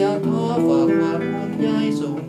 ยาท้อฝากความห่วงใยส่ง